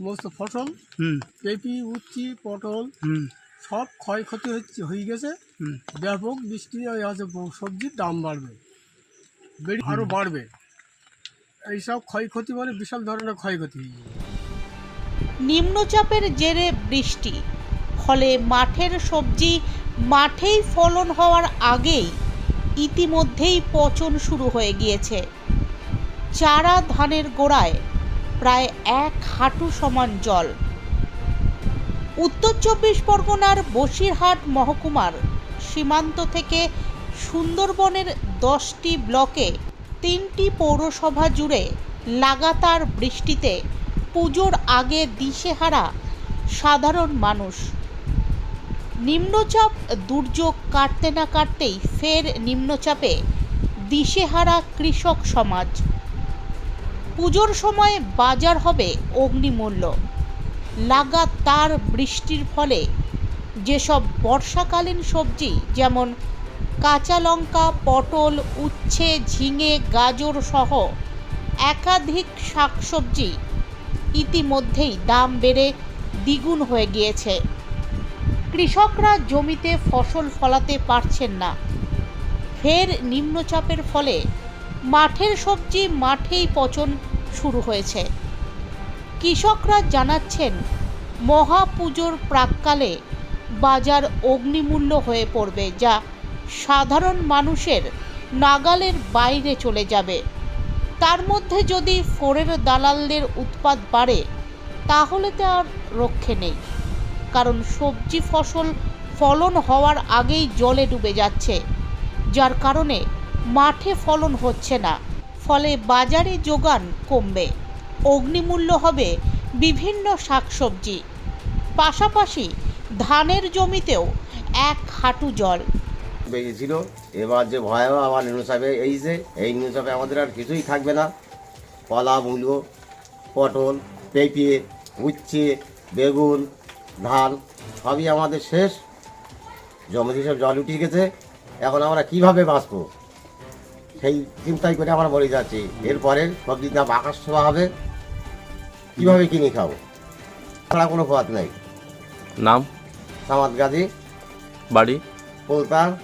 সমস্ত ফসল হুম। পেঁপি উচ্ছি পটল হুম। সব ক্ষয়ক্ষতি হচ্ছে হয়ে গেছে। হুম। ব্যাপক বৃষ্টি আছে সবজির দাম বাড়বে। বেড়ে আরও বাড়বে। এইসব ক্ষয়ক্ষতি মানে বিশাল ধরনের ক্ষয়ক্ষতি হয়ে যাবে নিম্নচাপের জেরে বৃষ্টি। ফলে মাঠের সবজি মাঠেই ফলন হওয়ার আগেই ইতিমধ্যেই পচন শুরু হয়ে গিয়েছে। চারা ধানের গোড়ায় প্রায় এক হাঁটু সমান জল। উত্তর চব্বিশ পরগনার বসিরহাট মহকুমার সীমান্ত থেকে সুন্দরবনের দশটি ব্লকে তিনটি পৌরসভা জুড়ে লাগাতার বৃষ্টিতে পুজোর আগে দিশেহারা সাধারণ মানুষ। নিম্নচাপ দুর্যোগ কাটতে না কাটতেই ফের নিম্নচাপে দিশেহারা কৃষক সমাজ। পুজোর সময় বাজার হবে অগ্নিমূল্য। লাগাতার বৃষ্টির ফলে যেসব বর্ষাকালীন সবজি, যেমন কাঁচা লঙ্কা, পটল, উচ্ছে, ঝিঙে, গাজর সহ একাধিক শাকসবজি ইতিমধ্যেই দাম বেড়ে দ্বিগুণ হয়ে গিয়েছে। কৃষকরা জমিতে ফসল ফলাতে পারছেন না। ফের নিম্নচাপের ফলে মাঠের সবজি মাঠেই পচন শুরু হয়েছে। কৃষকরা জানাচ্ছেন, মহাপুজোর প্রাককালে বাজার অগ্নিমূল্য হয়ে পড়বে যা সাধারণ মানুষের নাগালের বাইরে চলে যাবে। তার মধ্যে যদি ফোরের দালালদের উৎপাদ বাড়ে, তাহলে তো আর রক্ষে নেই। কারণ সবজি ফসল ফলন হওয়ার আগেই জলে ডুবে যাচ্ছে, যার কারণে মাঠে ফলন হচ্ছে না। ফলে বাজারে যোগান কমবে। অগ্নিমূল্য হবে বিভিন্ন শাকসবজি। পাশাপাশি ধানের জমিতেও এক হাঁটু জল। বেরিয়েছিল এবার যে ভয়াবহ আবার নিম্নচাপে এই যে, এই নিম্নচাপে আমাদের আর কিছুই থাকবে না। কলা, মূলো, পটল, পেঁপে, উচ্ছে, বেগুন, ধান, সবই আমাদের শেষ। জমিতে সব জল উঠিয়ে গেছে। এখন আমরা কীভাবে বাঁচবো? সেই চিন্তাই করে আমরা মরে যাচ্ছি এরপরে সবজির দাম আকাশ ছোঁয়া হবে কীভাবে কিনে খাব? ছাড়া কোনো পথ নাই। নাম? সামাদ গাজী। বাড়ি? পোলতা